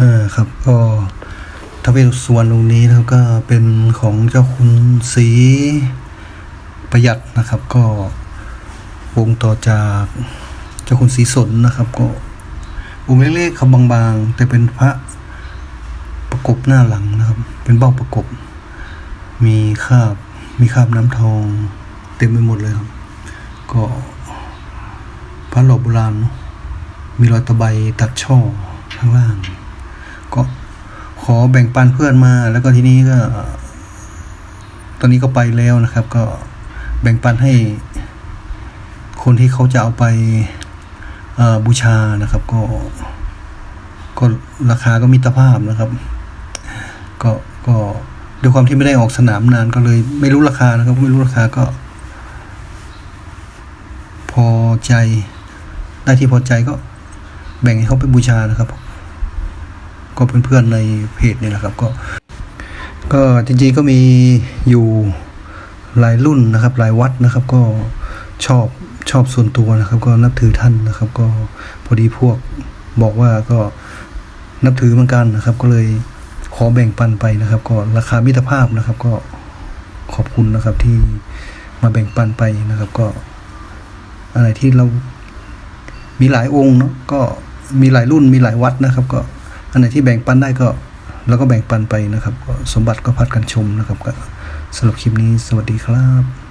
อ่าครับก็ทวเวลสวรรณองนี้นะครับก็เป็นของเจ้าคุณศรีประหยัดนะครับ ก็วงต่อจากเจ้าคุณศรีสนนะครับ ก็องค์เล็กๆครับบางๆ แต่เป็นพระประกบหน้าหลังนะครับ เป็นเบ้าประกบ มีคาบมีคาบน้ำทอง เต็มไปหมดเลยครับ ก็พระหล่อโบราณมีรอยตะไบตัดช่อข้างล่าง ขอแบ่งปันเพื่อนมา แล้วก็ทีนี้ก็ตอนนี้ก็ไปแล้วนะครับ ก็แบ่งปันให้คนที่เขาจะเอาไปบูชานะครับ ก็ก็ราคาก็มิตรภาพนะครับ ก็ก็ด้วยความที่ไม่ได้ออกสนามนานก็เลย ไม่รู้ราคานะครับ ไม่รู้ราคาก็ พอใจได้ที่พอใจก็แบ่งให้เขาไปบูชานะครับ ก็เพื่อนๆในเพจนี่แหละครับ ก็ ก็จริงๆก็มีอยู่หลายรุ่นนะครับหลายวัดนะครับ ก็ชอบชอบส่วนตัวนะครับ ก็นับถือท่านนะครับ ก็พอดีพวกบอกว่าก็นับถือเหมือนกันนะครับ ก็เลยขอแบ่งปันไปนะครับ ก็ราคามิตรภาพนะครับ ก็ขอบคุณนะครับที่มาแบ่งปันไปนะครับ ก็ อะไรที่เรามีหลายองค์เนาะก็มีหลายรุ่นมีหลายวัดนะครับ ก็ อันไหนที่แบ่งปันได้ก็เราก็แบ่งปันไปนะครับ สมบัติก็พัดกันชมนะครับสำหรับคลิปนี้สวัสดีครับ